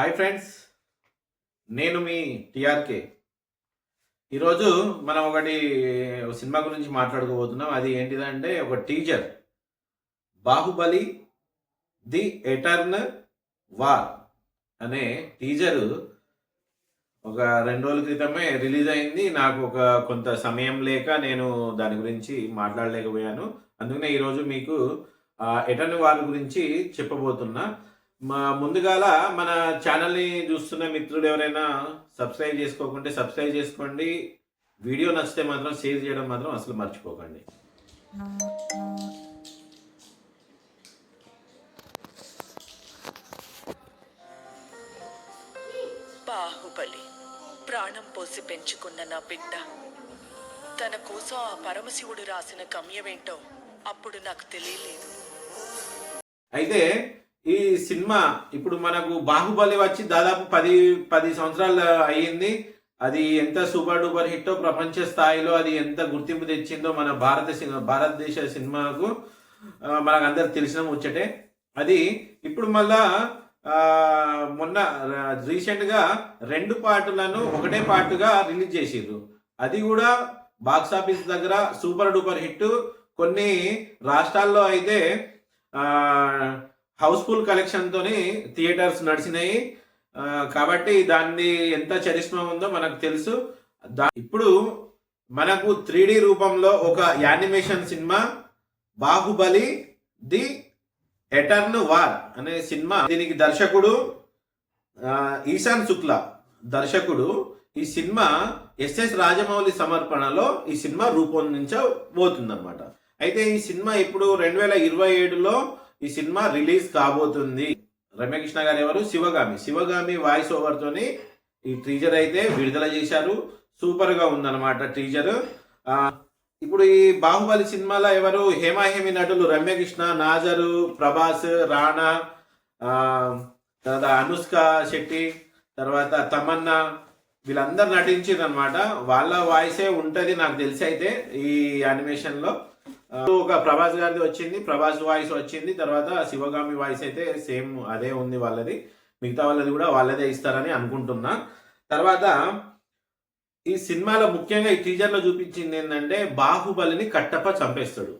Hi friends. నేను మీ టిఆర్కే. ఈరోజు మనం ఒకటి సినిమా గురించి మాట్లాడుకోబోతున్నాం. అది ఏంటిదంటే ఒక teaser. Baahubali the eternal war అనే టీజరు ఒక రెండు రోజుల క్రితమే రిలీజ్ అయింది. నాకు ఒక కొంత సమయం లేక నేను దాని గురించి మాట్లాడలేకపోయాను. అందుకనే ఈరోజు మీకు ఎటర్న్ వార్ గురించి చెప్పబోతున్నా. మా ముందుగాల మన ఛానల్ని చూస్తున్న మిత్రులు ఎవరైనా సబ్స్క్రైబ్ చేసుకోకుంటే సబ్స్క్రైబ్ చేసుకోండి. వీడియో నచ్చితే మాత్రం షేర్ చేయడం మాత్రం అసలు మర్చిపోకండి. బాహుబలి ప్రాణం పోసి పెంచుకున్న నా బిడ్డ. తన కోసం ఆ పరమశివుడు రాసిన గమ్యమేంటో అప్పుడు నాకు తెలియలేదు. అయితే ఈ సినిమా ఇప్పుడు మనకు బాహుబలి వచ్చి దాదాపు పది పది సంవత్సరాలు అయ్యింది. అది ఎంత సూపర్ డూపర్ హిట్టో ప్రపంచ స్థాయిలో అది ఎంత గుర్తింపు తెచ్చిందో మన భారత సినిమా భారతదేశ సినిమాకు మనకు అందరికి తెలిసిన ముచ్చటే. అది ఇప్పుడు మళ్ళా మొన్న రీసెంట్గా రెండు పాటలను ఒకటే పార్టుగా రిలీజ్ చేసిర్రు అది కూడా బాక్స్ ఆఫీస్ దగ్గర సూపర్ డూపర్ హిట్ కొన్ని రాష్ట్రాల్లో అయితే హౌస్ఫుల్ కలెక్షన్తోనే థియేటర్స్ నడిచినాయి. కాబట్టి దాన్ని ఎంత చరిష్మా ఉందో మనకు తెలుసు. దా- ఇప్పుడు మనకు త్రీ రూపంలో ఒక animation cinema Baahubali the eternal war అనే సినిమా. దీనికి దర్శకుడు ఈశాన్ శుక్లా దర్శకుడు. ఈ సినిమా ఎస్ఎస్ రాజమౌళి సమర్పణలో ఈ సినిమా రూపొందించబోతుందన్నమాట. అయితే ఈ సినిమా ఇప్పుడు రెండు వేల ఇరవై ఏడులో ఈ సినిమా రిలీజ్ కాబోతుంది. రమ్యకృష్ణ గారు ఎవరు? శివగామి. శివగామి వాయిస్ ఓవర్తోని ఈ టీజర్ అయితే విడుదల చేశారు. సూపర్గా ఉందన్నమాట టీజర్ ఇప్పుడు ఈ బాహుబలి సినిమాలో ఎవరు? హేమాహేమి నటులు రమ్యకృష్ణ నాజరు ప్రభాస్ రాణా తర్వాత అనుష్క శెట్టి తర్వాత తమన్నా వీళ్ళందరూ నటించారు అనమాట వాళ్ళ వాయిసే ఉంటుంది నాకు తెలిసి అయితే ఈ యానిమేషన్లో ఒక ప్రభాస్ గారిది వచ్చింది ప్రభాస్ వాయిస్ వచ్చింది తర్వాత శివగామి వాయిస్ అయితే సేమ్ అదే ఉంది వాళ్ళది. మిగతా వాళ్ళది కూడా వాళ్ళదే ఇస్తారని అనుకుంటున్నా. తర్వాత ఈ సినిమాలో ముఖ్యంగా ఈ టీజర్లో చూపించింది ఏంటంటే బాహుబలిని కట్టప్ప చంపేస్తాడు.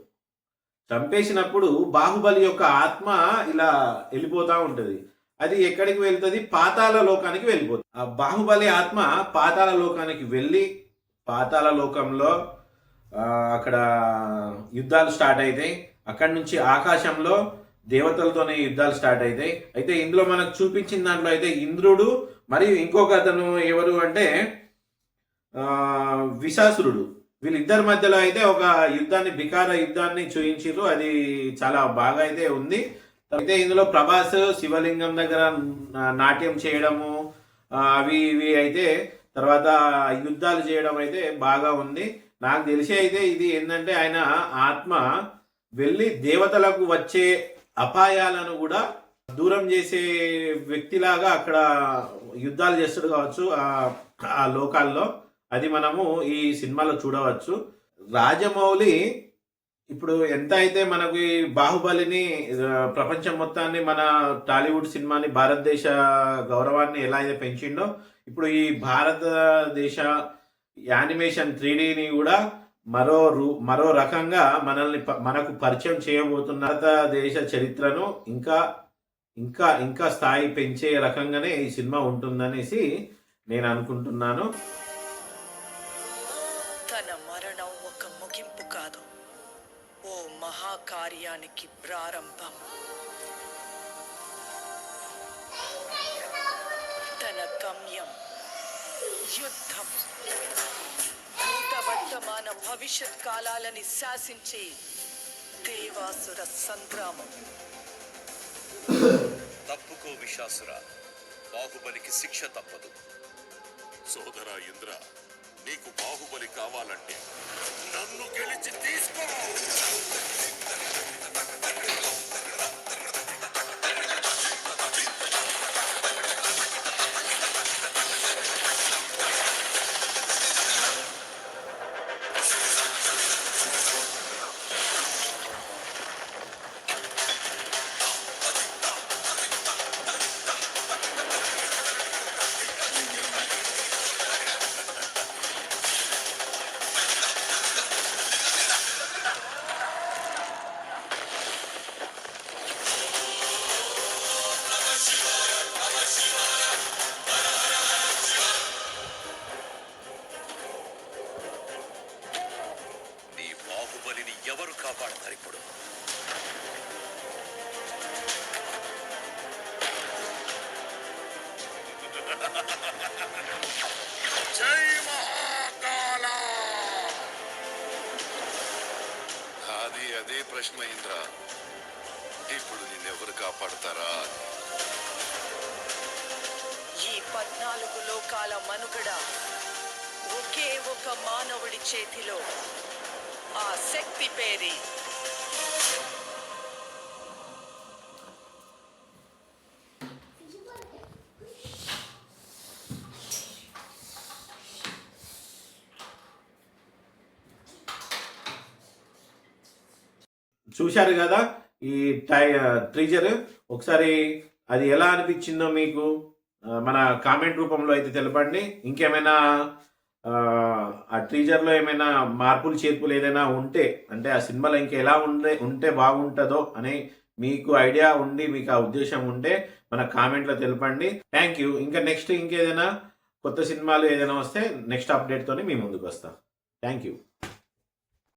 చంపేసినప్పుడు బాహుబలి యొక్క ఆత్మ ఇలా వెళ్ళిపోతూ ఉంటుంది. అది ఎక్కడికి వెళ్తుంది? పాతాల లోకానికి వెళ్ళిపోతుంది. ఆ బాహుబలి ఆత్మ పాతాల లోకానికి వెళ్ళి పాతాల లోకంలో అక్కడ యుద్ధాలు స్టార్ట్ అవుతాయి అక్కడి నుంచి ఆకాశంలో దేవతలతోనే యుద్ధాలు స్టార్ట్ అవుతాయి అయితే ఇందులో మనకు చూపించిన దాంట్లో అయితే ఇంద్రుడు మరియు ఇంకొక అతను ఎవరు అంటే విశాసురుడు. వీళ్ళిద్దరి మధ్యలో అయితే ఒక యుద్ధాన్ని బికార యుద్ధాన్ని చూయించారు అది చాలా బాగా అయితే ఉంది. అయితే ఇందులో ప్రభాస్ శివలింగం దగ్గర నాట్యం చేయడము అవి ఇవి అయితే తర్వాత యుద్ధాలు చేయడం అయితే బాగా ఉంది. నాకు తెలిసి అయితే ఇది ఏంటంటే ఆయన ఆత్మ వెళ్ళి దేవతలకు వచ్చే అపాయాలను కూడా దూరం చేసే వ్యక్తిలాగా అక్కడ యుద్ధాలు చేస్తాడు కావచ్చు ఆ- ఆ లోకాల్లో. అది మనము ఈ సినిమాలో చూడవచ్చు. రాజమౌళి ఇప్పుడు ఎంత అయితే మనకు ఈ బాహుబలిని ప్రపంచం మొత్తాన్ని మన టాలీవుడ్ సినిమాని భారతదేశ గౌరవాన్ని ఎలా అయితే పెంచిండో ఇప్పుడు ఈ భారతదేశ యానిమేషన్ త్రీడీని కూడా మరో రూ మరో రకంగా మనల్ని మనకు పరిచయం చేయబోతున్న దేశ చరిత్రను ఇంకా ఇంకా ఇంకా స్థాయి పెంచే రకంగానే ఈ సినిమా ఉంటుందనేసి నేను అనుకుంటున్నాను. తన మరణం ఒక ముగింపు కాదు. ఓ మహాకార్యానికి ప్రారంభం. తన గమ్యం యుద్ధం. భూత వర్తమాన భవిష్యత్ కాలాలని శాసించే దేవాసుర సంగ్రామం. తప్పుకో విశాసుర బాహుబలికి శిక్ష తప్పదు. సోదరా ఇంద్ర నీకు బాహుబలి కావాలంటే నన్ను గెలిచి తీసుకో! కాపాడతారు ఇప్పుడు అది అదే ప్రశ్న ఇంద్ర. ఇప్పుడు నిన్నెవరు కాపాడతారా ఈ పద్నాలుగు లోకాల మనుగడ ఒకే ఒక మానవుడి చేతిలో. ఆ శక్తి పేరి. చూశారు కదా ఈ టై ట్రీజర్? ఒకసారి అది ఎలా అనిపించిందో మీకు మన కామెంట్ రూపంలో అయితే తెలపండి. ఇంకేమైనా ఆ, ట్రీజర్లో ఏమైనా మార్పులు చేర్పులు ఏదైనా ఉంటే అంటే ఆ సినిమాలో ఇంకా ఎలా ఉండే ఉంటే బాగుంటుందో అని మీకు ఐడియా ఉండి మీకు ఆ ఉద్దేశం ఉంటే మన కామెంట్లో తెలపండి. థ్యాంక్ యూ ఇంకా నెక్స్ట్ ఇంకేదైనా కొత్త సినిమాలు ఏదైనా వస్తే నెక్స్ట్ అప్డేట్తోనే మీ ముందుకు వస్తాం. Thank you